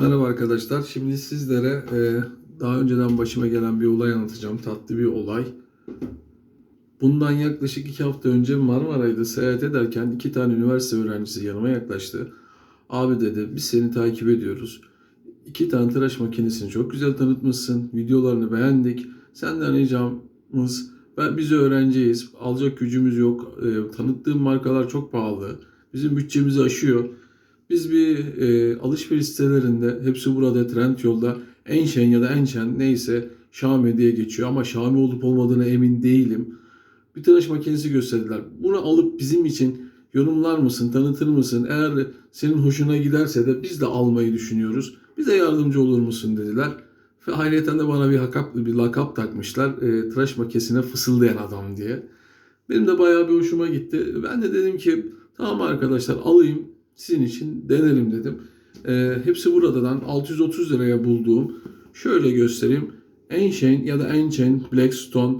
Merhaba arkadaşlar. Şimdi sizlere e, daha önceden başıma gelen bir olay anlatacağım. Tatlı bir olay. Bundan yaklaşık iki hafta önce Marmaray'da seyahat ederken iki tane üniversite öğrencisi yanıma yaklaştı. Abi dedi biz seni takip ediyoruz. İki tane tıraş makinesini çok güzel tanıtmışsın. Videolarını beğendik. Senden ricamız ben biz öğrenciyiz. Alacak gücümüz yok. E, tanıttığım markalar çok pahalı. Bizim bütçemizi aşıyor. Biz bir e, alışveriş sitelerinde hepsi burada Trendyol'da Enşen ya da Enşen neyse Xiaomi diye geçiyor ama Xiaomi olup olmadığına emin değilim. Bir tıraş makinesi gösterdiler. Bunu alıp bizim için yorumlar mısın, tanıtır mısın? Eğer senin hoşuna giderse de biz de almayı düşünüyoruz. Bize yardımcı olur musun dediler. Ve ayrıca de bana bir, hakap, bir lakap takmışlar. E, tıraş makinesine fısıldayan adam diye. Benim de bayağı bir hoşuma gitti. Ben de dedim ki tamam arkadaşlar alayım sizin için denerim dedim. E, hepsi buradan 630 liraya bulduğum şöyle göstereyim. Enchain ya da Enchain Blackstone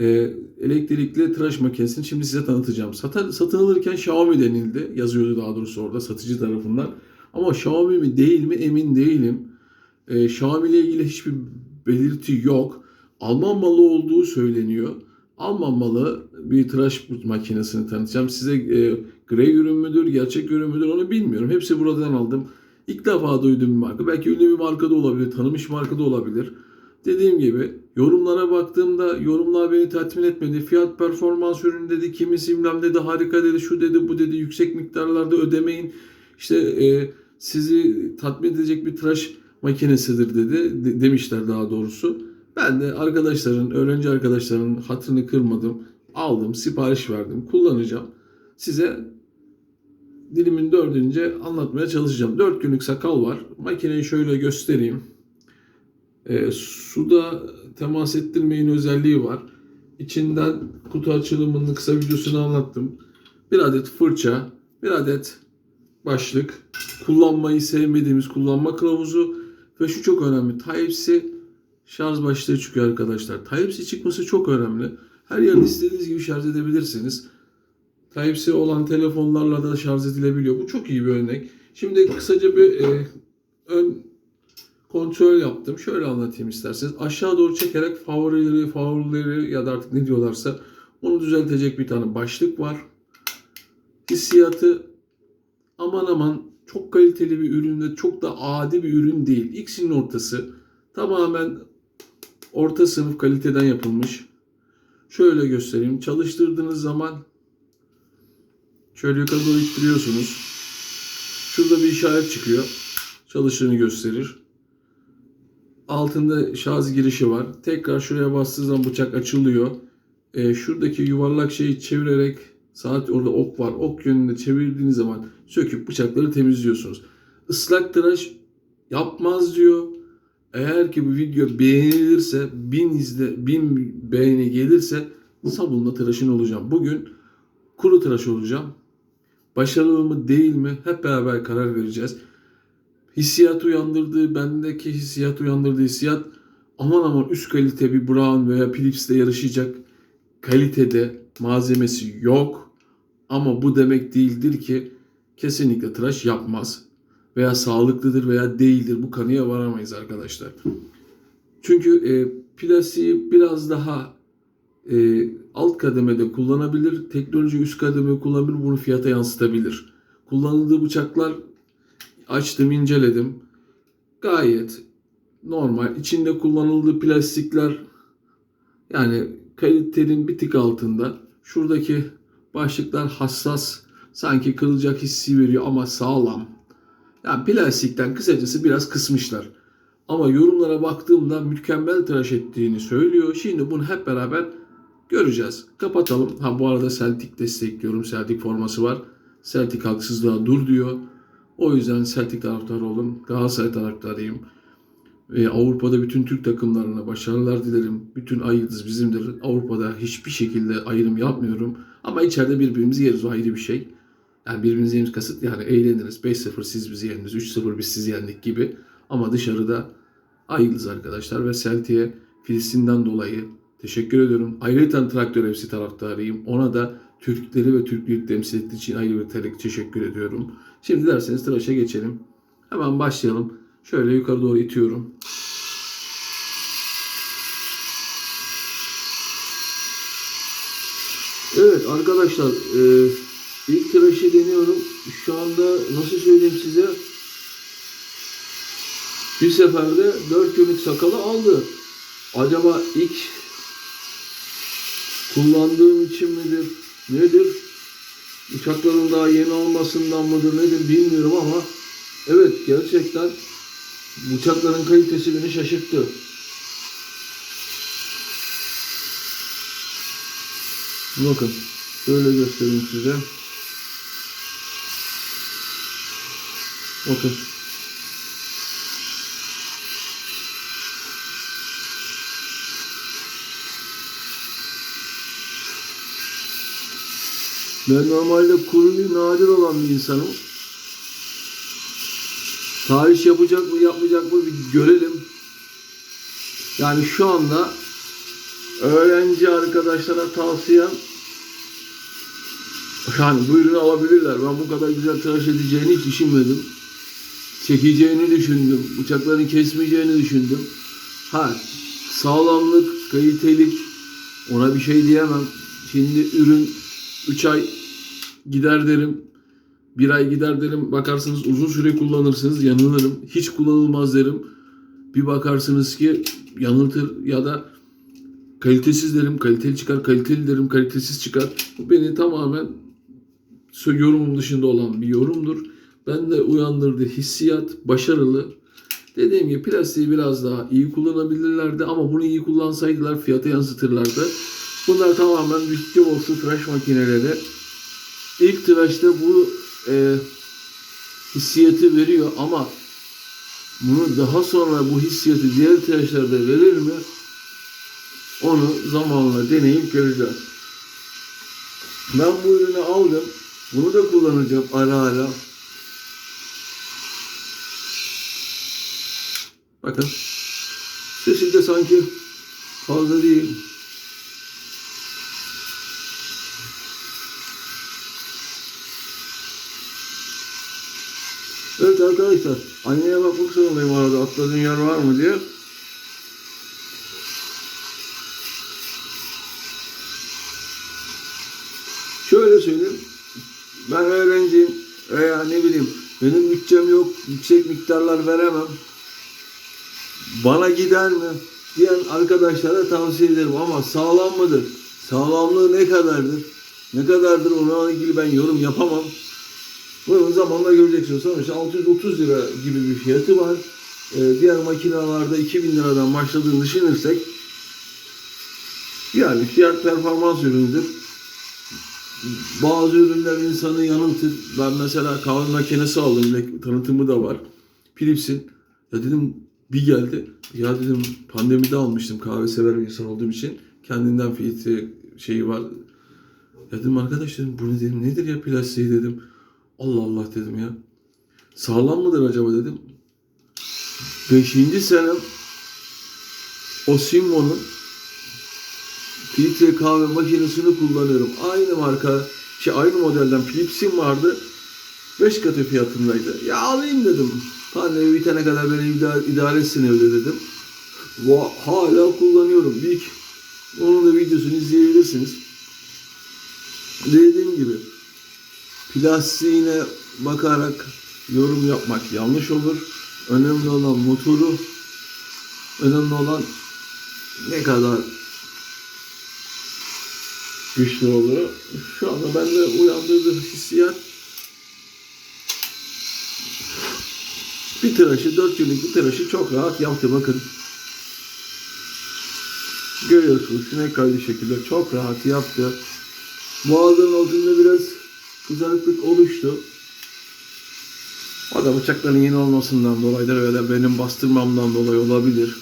e, elektrikli tıraş makinesini şimdi size tanıtacağım. Sat, satın alırken Xiaomi denildi. Yazıyordu daha doğrusu orada satıcı tarafından. Ama Xiaomi mi değil mi emin değilim. E, Xiaomi ile ilgili hiçbir belirti yok. Alman malı olduğu söyleniyor. Alman malı bir tıraş makinesini tanıtacağım. Size e, grey ürün müdür, gerçek ürün müdür onu bilmiyorum. Hepsi buradan aldım. İlk defa duyduğum bir marka. Belki ünlü bir marka da olabilir, tanınmış marka da olabilir. Dediğim gibi yorumlara baktığımda yorumlar beni tatmin etmedi. Fiyat performans ürün dedi, kimisi bilmem dedi, harika dedi, şu dedi, bu dedi, yüksek miktarlarda ödemeyin. İşte e, sizi tatmin edecek bir tıraş makinesidir dedi, de- demişler daha doğrusu. Ben de arkadaşların, öğrenci arkadaşların hatırını kırmadım. Aldım, sipariş verdim, kullanacağım. Size dilimin dördünce anlatmaya çalışacağım. Dört günlük sakal var. Makineyi şöyle göstereyim. E, suda temas ettirmeyin özelliği var. İçinden kutu açılımının kısa videosunu anlattım. Bir adet fırça, bir adet başlık, kullanmayı sevmediğimiz kullanma kılavuzu ve şu çok önemli. Type-C şarj başlığı çıkıyor arkadaşlar. Type-C çıkması çok önemli. Her yerde istediğiniz gibi şarj edebilirsiniz. Type-C olan telefonlarla da şarj edilebiliyor. Bu çok iyi bir örnek. Şimdi kısaca bir e, ön kontrol yaptım. Şöyle anlatayım isterseniz. Aşağı doğru çekerek favorileri, favorileri ya da artık ne diyorlarsa onu düzeltecek bir tane başlık var. Hissiyatı aman aman çok kaliteli bir ürün ve çok da adi bir ürün değil. İkisinin ortası tamamen orta sınıf kaliteden yapılmış. Şöyle göstereyim. Çalıştırdığınız zaman şöyle yukarı doğru ittiriyorsunuz. Şurada bir işaret çıkıyor. Çalıştığını gösterir. Altında şarj girişi var. Tekrar şuraya bastığı zaman bıçak açılıyor. Ee, şuradaki yuvarlak şeyi çevirerek saat orada ok var. Ok yönünde çevirdiğiniz zaman söküp bıçakları temizliyorsunuz. Islak tıraş yapmaz diyor. Eğer ki bu video beğenilirse, bin izle, bin beğeni gelirse sabunla tıraşın olacağım. Bugün kuru tıraş olacağım. Başarılı mı değil mi hep beraber karar vereceğiz. Hissiyat uyandırdığı, bendeki hissiyat uyandırdığı hissiyat aman aman üst kalite bir Brown veya Philips'te yarışacak kalitede malzemesi yok. Ama bu demek değildir ki kesinlikle tıraş yapmaz veya sağlıklıdır veya değildir. Bu kanıya varamayız arkadaşlar. Çünkü e, plastiği biraz daha e, alt kademede kullanabilir, teknoloji üst kademede kullanabilir, bunu fiyata yansıtabilir. Kullanıldığı bıçaklar açtım, inceledim. Gayet normal. İçinde kullanıldığı plastikler yani kalitenin bir tık altında. Şuradaki başlıklar hassas, sanki kırılacak hissi veriyor ama sağlam. Yani plastikten kısacası biraz kısmışlar. Ama yorumlara baktığımda mükemmel tıraş ettiğini söylüyor. Şimdi bunu hep beraber göreceğiz. Kapatalım. Ha bu arada Celtic destekliyorum. Celtic forması var. Celtic haksızlığa dur diyor. O yüzden Celtic taraftarı olun. Galatasaray taraftarıyım. Ve Avrupa'da bütün Türk takımlarına başarılar dilerim. Bütün ay bizimdir. Avrupa'da hiçbir şekilde ayrım yapmıyorum. Ama içeride birbirimizi yeriz o ayrı bir şey. Yani birbirimizi yeriz kasıt yani eğleniriz. 5-0 siz bizi yendiniz, 3-0 biz sizi yendik gibi. Ama dışarıda ay arkadaşlar ve Celtic'e Filistin'den dolayı teşekkür ediyorum. Ayrıca Traktör FC taraftarıyım. Ona da Türkleri ve Türklüğü temsil ettiği için ayrı bir te- teşekkür ediyorum. Şimdi derseniz tıraşa geçelim. Hemen başlayalım. Şöyle yukarı doğru itiyorum. Evet arkadaşlar e, ilk tıraşı deniyorum. Şu anda nasıl söyleyeyim size bir seferde 4 günlük sakalı aldı. Acaba ilk kullandığım için midir? Nedir? Uçakların daha yeni olmasından mıdır nedir bilmiyorum ama evet gerçekten uçakların kalitesi beni şaşırttı. Bakın şöyle göstereyim size. Bakın. Ben normalde kuruyu nadir olan bir insanım. Tarih yapacak mı yapmayacak mı bir görelim. Yani şu anda öğrenci arkadaşlara tavsiyem yani bu ürünü alabilirler. Ben bu kadar güzel tıraş edeceğini hiç düşünmedim. Çekeceğini düşündüm. Bıçakların kesmeyeceğini düşündüm. Ha sağlamlık, kalitelik ona bir şey diyemem. Şimdi ürün 3 ay gider derim. Bir ay gider derim. Bakarsınız uzun süre kullanırsınız. Yanılırım. Hiç kullanılmaz derim. Bir bakarsınız ki yanıltır ya da kalitesiz derim. Kaliteli çıkar. Kaliteli derim. Kalitesiz çıkar. Bu beni tamamen yorumum dışında olan bir yorumdur. Ben de uyandırdı hissiyat, başarılı. Dediğim gibi plastiği biraz daha iyi kullanabilirlerdi ama bunu iyi kullansaydılar fiyata yansıtırlardı. Bunlar tamamen olsu tıraş makineleri. İlk tıraşta bu e, hissiyatı veriyor ama bunu daha sonra bu hissiyatı diğer tıraşlarda verir mi? Onu zamanla deneyip göreceğiz. Ben bu ürünü aldım. Bunu da kullanacağım ara ara. Bakın. Sesi de sanki fazla değil. Evet arkadaşlar. Anneye bakmak zorundayım arada. Atladığın yer var mı diye. Şöyle söyleyeyim. Ben öğrenciyim veya ne bileyim benim bütçem yok. Yüksek miktarlar veremem. Bana gider mi? diyen arkadaşlara tavsiye ederim ama sağlam mıdır? Sağlamlığı ne kadardır? Ne kadardır ona ilgili ben yorum yapamam. Bunu zamanla göreceksiniz. Sonuçta 630 lira gibi bir fiyatı var. Ee, diğer makinalarda 2000 liradan başladığını düşünürsek yani fiyat performans ürünüdür. Bazı ürünler insanı yanıltır. Ben mesela kahve makinesi aldım. Tanıtımı da var. Philips'in. Ya dedim bir geldi. Ya dedim pandemide almıştım kahve sever bir insan olduğum için. Kendinden fiyatı şeyi var. Ya dedim arkadaş dedim bu dedim nedir ya plastiği dedim. Allah Allah dedim ya. Sağlam mıdır acaba dedim. Beşinci senem o Simmo'nun filtre kahve makinesini kullanıyorum. Aynı marka, şey aynı modelden Philips'in vardı. 5 katı fiyatındaydı. Ya alayım dedim. Pandemi bitene kadar beni idare, idare etsin evde dedim. Va, hala kullanıyorum. Bir, onun da videosunu izleyebilirsiniz. Dediğim gibi plastiğine bakarak yorum yapmak yanlış olur. Önemli olan motoru, önemli olan ne kadar güçlü oluyor. Şu anda bende uyandırdığı hissiyat bir tıraşı, dört günlük bir tıraşı çok rahat yaptı bakın. Görüyorsunuz sinek kaydı şekilde çok rahat yaptı. Boğazının altında biraz kızarıklık oluştu. O da bıçakların yeni olmasından dolayıdır ve de benim bastırmamdan dolayı olabilir.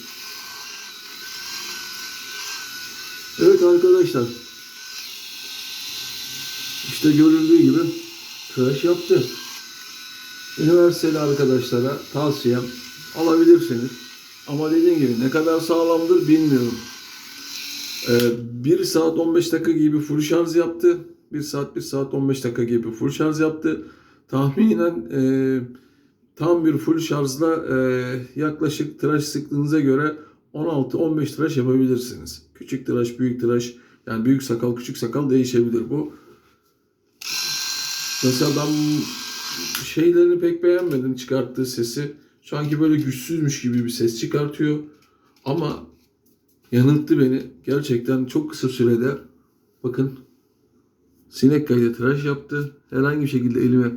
Evet arkadaşlar. İşte görüldüğü gibi tıraş yaptı. Üniversiteli arkadaşlara tavsiyem alabilirsiniz. Ama dediğim gibi ne kadar sağlamdır bilmiyorum. Ee, 1 saat 15 dakika gibi full şarj yaptı. 1 saat 1 saat 15 dakika gibi full şarj yaptı. Tahminen e, tam bir full şarjla e, yaklaşık tıraş sıklığınıza göre 16-15 tıraş yapabilirsiniz. Küçük tıraş, büyük tıraş yani büyük sakal, küçük sakal değişebilir bu. Mesela ben şeylerini pek beğenmedim çıkarttığı sesi. Sanki böyle güçsüzmüş gibi bir ses çıkartıyor. Ama yanılttı beni. Gerçekten çok kısa sürede bakın sinek kaydı tıraş yaptı. Herhangi bir şekilde elime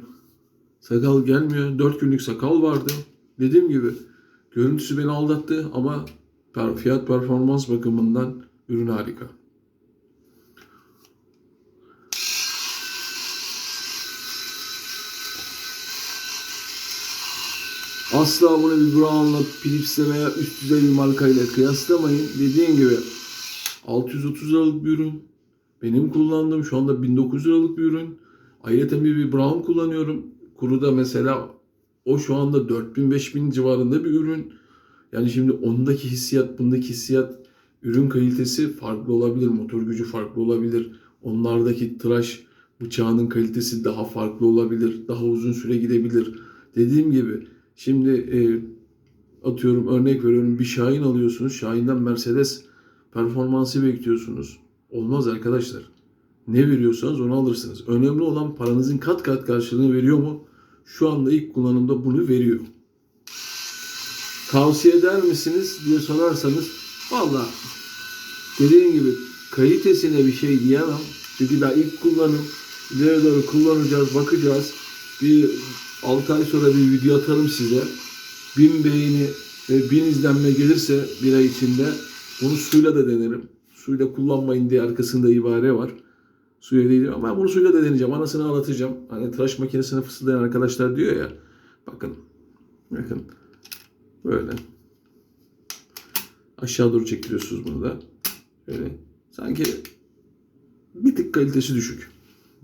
sakal gelmiyor. 4 günlük sakal vardı. Dediğim gibi görüntüsü beni aldattı ama fiyat performans bakımından ürün harika. Asla bunu bir Brown'la, Philips'le veya üst düzey bir markayla kıyaslamayın. Dediğim gibi 630 liralık bir ürün. Benim kullandığım şu anda 1900 liralık bir ürün. Ayrıca bir, bir Brown kullanıyorum. Kuruda mesela o şu anda 4000-5000 civarında bir ürün. Yani şimdi ondaki hissiyat, bundaki hissiyat, ürün kalitesi farklı olabilir. Motor gücü farklı olabilir. Onlardaki tıraş bıçağının kalitesi daha farklı olabilir. Daha uzun süre gidebilir. Dediğim gibi şimdi e, atıyorum örnek veriyorum bir Şahin alıyorsunuz. Şahin'den Mercedes performansı bekliyorsunuz. Olmaz arkadaşlar. Ne veriyorsanız onu alırsınız. Önemli olan paranızın kat kat karşılığını veriyor mu? Şu anda ilk kullanımda bunu veriyor. Tavsiye eder misiniz diye sorarsanız valla dediğim gibi kalitesine bir şey diyemem. Çünkü daha ilk kullanım. İleri doğru kullanacağız, bakacağız. Bir 6 ay sonra bir video atarım size. 1000 beğeni ve 1000 izlenme gelirse bir ay içinde bunu suyla da denerim. Suyla kullanmayın diye arkasında ibare var. Suya değil ama ben bunu suyla da deneyeceğim. Anasını ağlatacağım. Hani tıraş makinesine fısıldayan arkadaşlar diyor ya. Bakın. Bakın. Böyle. Aşağı doğru çektiriyorsunuz bunu da. Böyle. Sanki bir tık kalitesi düşük.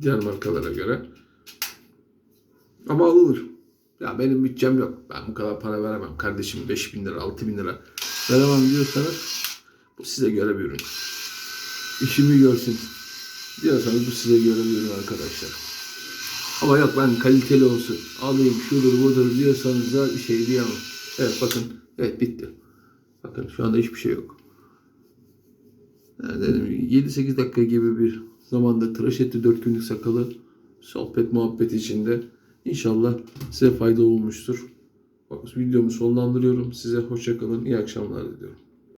Diğer markalara göre. Ama alınır. Ya benim bütçem yok. Ben bu kadar para veremem. Kardeşim 5 bin lira, 6 bin lira veremem diyorsanız bu size göre bir ürün. İşimi görsün diyorsanız bu size göre bir arkadaşlar. Ama yok ben kaliteli olsun. Alayım şudur budur diyorsanız da bir şey diyemem. Evet bakın. Evet bitti. Bakın şu anda hiçbir şey yok. Yani dedim 7-8 dakika gibi bir zamanda tıraş etti 4 günlük sakalı. Sohbet muhabbet içinde. İnşallah size fayda olmuştur. Videomu sonlandırıyorum. Size hoşça kalın. İyi akşamlar diliyorum.